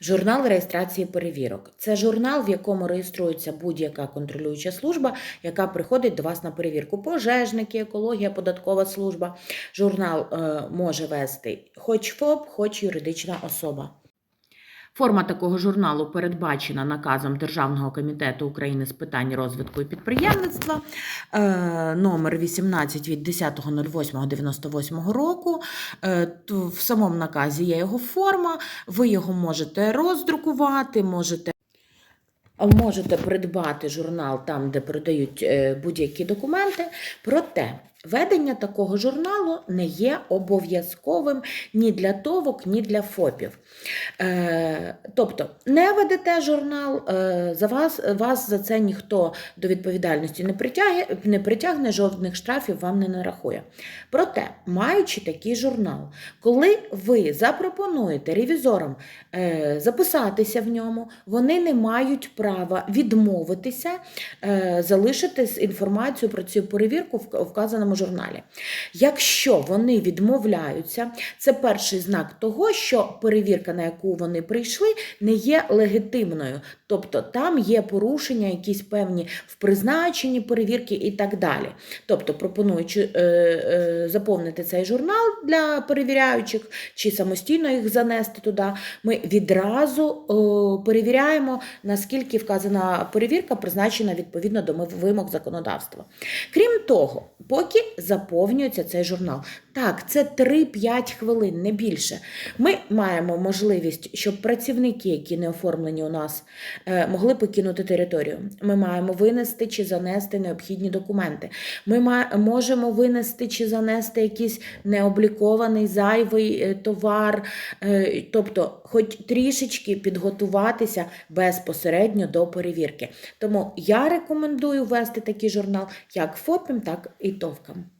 Журнал реєстрації перевірок. Це журнал, в якому реєструється будь-яка контролююча служба, яка приходить до вас на перевірку. Пожежники, екологія, податкова служба. Журнал е, може вести хоч ФОП, хоч юридична особа. Форма такого журналу передбачена наказом Державного комітету України з питань розвитку і підприємництва е, номер 18 від 10.08.98 року. Е, В самому наказі є його форма, ви його можете роздрукувати, можете. Можете придбати журнал там, де продають е, будь-які документи. Проте ведення такого журналу не є обов'язковим ні для ТОВок, ні для ФОПів. Е, тобто, не ведете журнал, е, за вас, вас за це ніхто до відповідальності не притягне, не притягне, жодних штрафів вам не нарахує. Проте, маючи такий журнал, коли ви запропонуєте ревізорам е, записатися в ньому, вони не мають права відмовитися, е, залишити інформацію про цю перевірку в в журналі. Якщо вони відмовляються, це перший знак того, що перевірка, на яку вони прийшли, не є легітимною. Тобто там є порушення, якісь певні в призначенні перевірки і так далі. Тобто, пропонуючи е, е, заповнити цей журнал для перевіряючих чи самостійно їх занести туди, ми відразу е, перевіряємо, наскільки вказана перевірка призначена відповідно до вимог законодавства. Крім того, поки заповнюється цей журнал, так, це 3-5 хвилин, не більше. Ми маємо можливість, щоб працівники, які не оформлені у нас, е, могли покинути територію. Ми маємо винести чи занести необхідні документи. Ми можемо винести чи занести якийсь необлікований зайвий е, товар, е, тобто, хоч трішечки підготуватися безпосередньо до перевірки. Тому я рекомендую вести такий журнал як ФОПам, так і ТОВКам.